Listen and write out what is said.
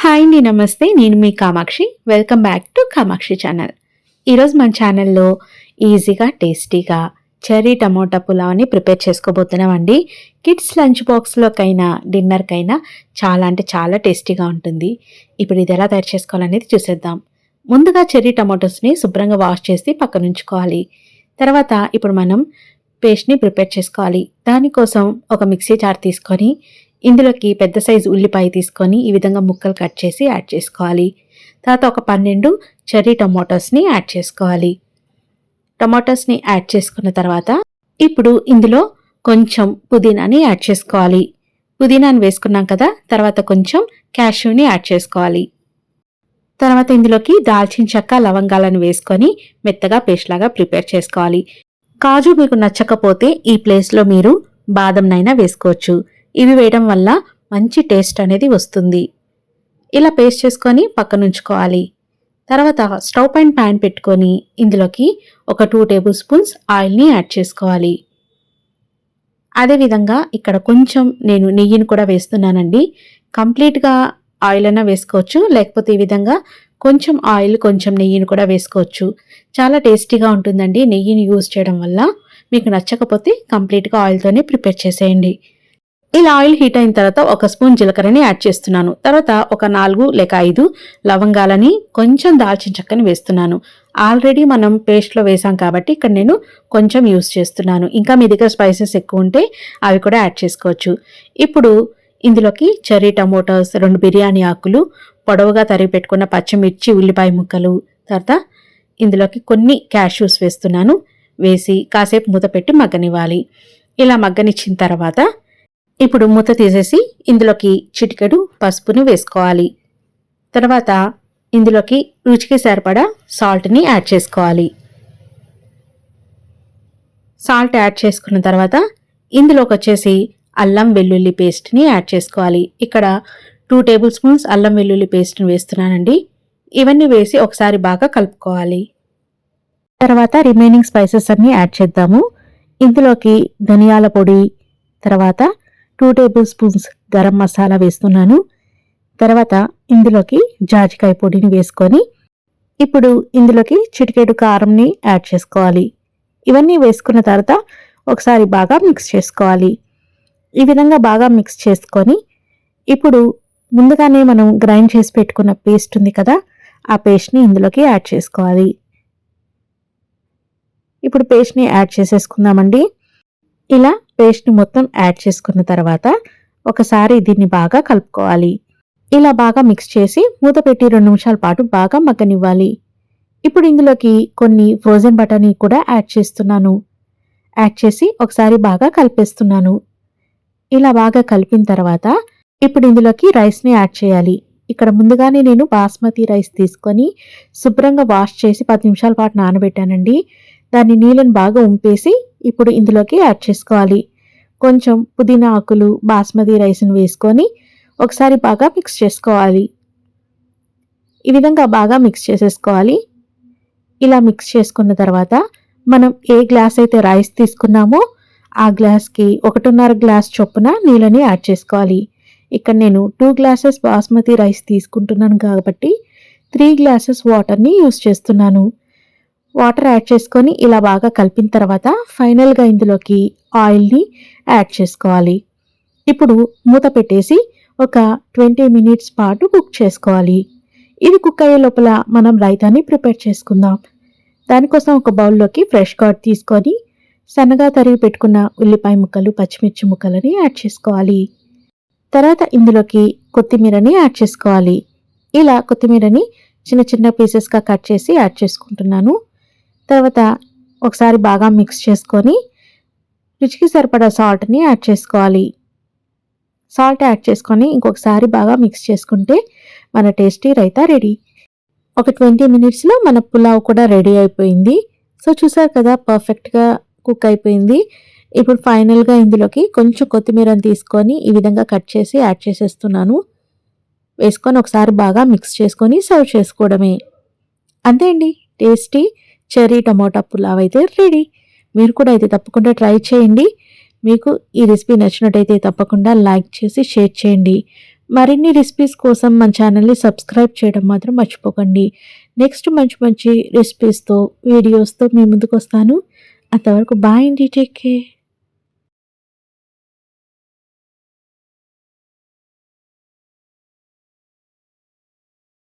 Hi అండి నమస్తే. నేను మీ Kamakshi. Welcome back to Kamakshi channel ఈరోజు మన ఛానల్లో ఈజీగా టేస్టీగా చెర్రీ టమోటా పులావ్ని ప్రిపేర్ చేసుకోబోతున్నామండి. కిడ్స్ లంచ్ బాక్స్లోకైనా డిన్నర్కైనా చాలా అంటే చాలా టేస్టీగా ఉంటుంది. ఇప్పుడు ఇది ఎలా తయారు చేసుకోవాలనేది చూసేద్దాం. ముందుగా చెర్రీ టమాటోస్ని శుభ్రంగా వాష్ చేసి పక్కన ఉంచుకోవాలి తర్వాత ఇప్పుడు మనం పేస్ట్ని ప్రిపేర్ చేసుకోవాలి. దానికోసం ఒక మిక్సీ జార్ తీసుకొని ఇందులోకి పెద్ద సైజు ఉల్లిపాయ తీసుకొని ఈ విధంగా ముక్కలు కట్ చేసి యాడ్ చేసుకోవాలి. తర్వాత ఒక పన్నెండు చెర్రీ టొమాటోస్ని యాడ్ చేసుకోవాలి. టొమాటోస్ని యాడ్ చేసుకున్న తర్వాత ఇప్పుడు ఇందులో కొంచెం పుదీనాని యాడ్ చేసుకోవాలి. పుదీనాని వేసుకున్నాం కదా తర్వాత కొంచెం క్యాష్యూని యాడ్ చేసుకోవాలి. తర్వాత ఇందులోకి దాల్చిన చెక్క లవంగాలను వేసుకొని మెత్తగా పేస్ట్ లాగా ప్రిపేర్ చేసుకోవాలి. కాజు మీకు నచ్చకపోతే ఈ ప్లేస్లో మీరు బాదంనైనా వేసుకోవచ్చు. ఇవి వేయడం వల్ల మంచి టేస్ట్ అనేది వస్తుంది. ఇలా పేస్ట్ చేసుకొని పక్కన ఉంచుకోవాలి. తర్వాత స్టవ్ పైన ప్యాన్ పెట్టుకొని ఇందులోకి ఒక టూ టేబుల్ స్పూన్స్ ఆయిల్ని యాడ్ చేసుకోవాలి. అదేవిధంగా ఇక్కడ కొంచెం నేను నెయ్యిని కూడా వేస్తున్నానండి. కంప్లీట్గా ఆయిల్ అయినా వేసుకోవచ్చు. లేకపోతే ఈ విధంగా కొంచెం ఆయిల్ కొంచెం నెయ్యిని కూడా వేసుకోవచ్చు. చాలా టేస్టీగా ఉంటుందండి నెయ్యిని యూజ్ చేయడం వల్ల. మీకు నచ్చకపోతే కంప్లీట్గా ఆయిల్తోనే ప్రిపేర్ చేసేయండి. ఇలా ఆయిల్ హీట్ అయిన తర్వాత ఒక స్పూన్ జీలకర్రని యాడ్ చేస్తున్నాను. తర్వాత ఒక నాలుగు లేక ఐదు లవంగాలని కొంచెం దాల్చిన చెక్కని వేస్తున్నాను. ఆల్రెడీ మనం పేస్ట్లో వేసాం కాబట్టి ఇక్కడ నేను కొంచెం యూస్ చేస్తున్నాను. ఇంకా మీ దగ్గర స్పైసెస్ ఎక్కువ ఉంటే అవి కూడా యాడ్ చేసుకోవచ్చు. ఇప్పుడు ఇందులోకి చెర్రీ టమోటాస్ రెండు బిర్యానీ ఆకులు పొడవుగా తరిగి పెట్టుకున్న పచ్చిమిర్చి ఉల్లిపాయ ముక్కలు తర్వాత ఇందులోకి కొన్ని క్యాష్యూస్ వేస్తున్నాను. వేసి కాసేపు మూత పెట్టి మగ్గనివ్వాలి. ఇలా మగ్గనిచ్చిన తర్వాత ఇప్పుడు మూత తీసేసి ఇందులోకి చిటికెడు పసుపుని వేసుకోవాలి. తర్వాత ఇందులోకి రుచికి సరిపడా సాల్ట్ని యాడ్ చేసుకోవాలి. సాల్ట్ యాడ్ చేసుకున్న తర్వాత ఇందులోకి వచ్చేసి అల్లం వెల్లుల్లి పేస్ట్ని యాడ్ చేసుకోవాలి. ఇక్కడ టూ టేబుల్ స్పూన్స్ అల్లం వెల్లుల్లి పేస్ట్ని వేస్తున్నానండి. ఇవన్నీ వేసి ఒకసారి బాగా కలుపుకోవాలి. తర్వాత రిమైనింగ్ స్పైసెస్ అన్నీ యాడ్ చేద్దాము. ఇందులోకి ధనియాల పొడి తర్వాత two tablespoons garam masala వేస్తున్నాను. తర్వాత ఇందులోకి జాజికాయ పొడిని వేసుకొని ఇప్పుడు ఇందులోకి చిటికెడు కారంని యాడ్ చేసుకోవాలి. ఇవన్నీ వేసుకున్న తర్వాత ఒకసారి బాగా మిక్స్ చేసుకోవాలి. ఈ విధంగా బాగా మిక్స్ చేసుకొని ఇప్పుడు ముందుగానే మనం గ్రైండ్ చేసి పెట్టుకున్న పేస్ట్ ఉంది కదా ఆ పేస్ట్ని ఇందులోకి యాడ్ చేసుకోవాలి. ఇప్పుడు పేస్ట్ని యాడ్ చేసేసుకుందామండి. ఇలా పేస్ట్ని మొత్తం యాడ్ చేసుకున్న తర్వాత ఒకసారి దీన్ని బాగా కలుపుకోవాలి. ఇలా బాగా మిక్స్ చేసి మూత పెట్టి రెండు నిమిషాల పాటు బాగా మగ్గనివ్వాలి. ఇప్పుడు ఇందులోకి కొన్ని ఫ్రోజన్ బటానీ కూడా యాడ్ చేస్తున్నాను. యాడ్ చేసి ఒకసారి బాగా కలిపేస్తున్నాను. ఇలా బాగా కలిపిన తర్వాత ఇప్పుడు ఇందులోకి రైస్ని యాడ్ చేయాలి. ఇక్కడ ముందుగానే నేను బాస్మతి రైస్ తీసుకొని శుభ్రంగా వాష్ చేసి పది నిమిషాల పాటు నానబెట్టానండి. దాన్ని నీళ్ళని బాగా ఉంపేసి ఇప్పుడు ఇందులోకి యాడ్ చేసుకోవాలి. కొంచెం పుదీనా ఆకులు బాస్మతి రైస్ని వేసుకొని ఒకసారి బాగా మిక్స్ చేసుకోవాలి. ఈ విధంగా బాగా మిక్స్ చేసేసుకోవాలి. ఇలా మిక్స్ చేసుకున్న తర్వాత మనం ఏ గ్లాస్ అయితే రైస్ తీసుకున్నామో ఆ గ్లాస్కి ఒకటిన్నర గ్లాస్ చొప్పున నీళ్ళని యాడ్ చేసుకోవాలి. ఇక్కడ నేను టూ గ్లాసెస్ బాస్మతి రైస్ తీసుకుంటున్నాను కాబట్టి త్రీ గ్లాసెస్ వాటర్ని యూస్ చేస్తున్నాను. వాటర్ యాడ్ చేసుకొని ఇలా బాగా కలిపిన తర్వాత ఫైనల్గా ఇందులోకి ఆయిల్ని యాడ్ చేసుకోవాలి. ఇప్పుడు మూత పెట్టేసి ఒక ట్వంటీ మినిట్స్ పాటు కుక్ చేసుకోవాలి. ఇది కుక్ అయ్యే లోపల మనం రైతాని ప్రిపేర్ చేసుకుందాం. దానికోసం ఒక బౌల్లోకి ఫ్రెష్ కార్డ్ తీసుకొని సన్నగా తరిగి పెట్టుకున్న ఉల్లిపాయ ముక్కలు పచ్చిమిర్చి ముక్కలని యాడ్ చేసుకోవాలి. తర్వాత ఇందులోకి కొత్తిమీరని యాడ్ చేసుకోవాలి. ఇలా కొత్తిమీరని చిన్న చిన్న పీసెస్గా కట్ చేసి యాడ్ చేసుకుంటున్నాను. తర్వాత ఒకసారి బాగా మిక్స్ చేసుకొని రుచికి సరిపడా సాల్ట్ని యాడ్ చేసుకోవాలి. సాల్ట్ యాడ్ చేసుకొని ఇంకొకసారి బాగా మిక్స్ చేసుకుంటే మన టేస్టీ రైతా రెడీ ఒక ట్వంటీ మినిట్స్లో మన పులావ్ కూడా రెడీ అయిపోయింది. సో చూసారు కదా పర్ఫెక్ట్గా కుక్ అయిపోయింది. ఇప్పుడు ఫైనల్గా ఇందులోకి కొంచెం కొత్తిమీరని తీసుకొని ఈ విధంగా కట్ చేసి యాడ్ చేసేస్తున్నాను. వేసుకొని ఒకసారి బాగా మిక్స్ చేసుకొని సర్వ్ చేసుకోవడమే. అంతే అండి టేస్టీ చెర్రీ టమోటా పులావ్ అయితే రెడీ మీరు కూడా అయితే తప్పకుండా ట్రై చేయండి. మీకు ఈ రెసిపీ నచ్చినట్టయితే తప్పకుండా లైక్ చేసి షేర్ చేయండి. మరిన్ని రెసిపీస్ కోసం మన ఛానల్ని సబ్స్క్రైబ్ చేయడం మాత్రం మర్చిపోకండి. నెక్స్ట్ మంచి మంచి రెసిపీస్తో వీడియోస్తో మీ ముందుకు వస్తాను. అంతవరకు బాయ్ అండి. Take care